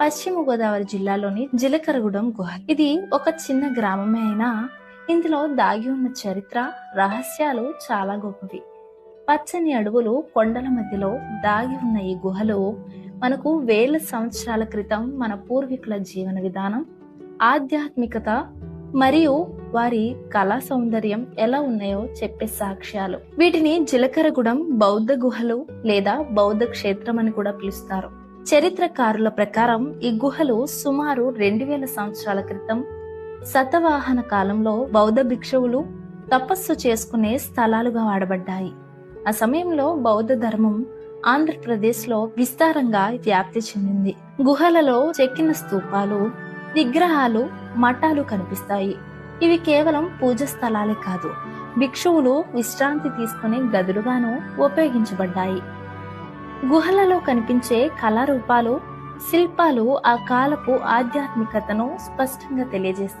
పశ్చిమ గోదావరి జిల్లాలోని జిలకరగూడెం గుహ. ఇది ఒక చిన్న గ్రామమే అయినా ఇందులో దాగి ఉన్న చరిత్ర రహస్యాలు చాలా గొప్పవి. పచ్చని అడవులు కొండల మధ్యలో దాగి ఉన్న ఈ గుహలో మనకు వేల సంవత్సరాల క్రితం మన పూర్వీకుల జీవన విధానం ఆధ్యాత్మికత మరియు వారి కళా సౌందర్యం ఎలా ఉన్నాయో చెప్పే సాక్ష్యాలు. వీటిని జిలకరగూడెం బౌద్ధ గుహలు లేదా బౌద్ధ క్షేత్రం అని కూడా పిలుస్తారు. చరిత్రకారుల ప్రకారం ఈ గుహలు సుమారు రెండు వేల సంవత్సరాల క్రితం శతవాహన కాలంలో బౌద్ధ భిక్షువులు తపస్సు చేసుకునే స్థలాలుగా వాడబడ్డాయి. ఆ సమయంలో బౌద్ధ ధర్మం ఆంధ్రప్రదేశ్లో విస్తారంగా వ్యాప్తి చెందింది. గుహలలో చెక్కిన స్తూపాలు విగ్రహాలు మఠాలు కనిపిస్తాయి. ఇవి కేవలం పూజ స్థలాలే కాదు భిక్షువులు విశ్రాంతి తీసుకునే గదులుగాను ఉపయోగించబడ్డాయి. గుహలలో కనిపించే కళారూపాలు శిల్పాలు ఆ కాలపు ఆధ్యాత్మికతను స్పష్టంగా తెలియజేస్తాయి.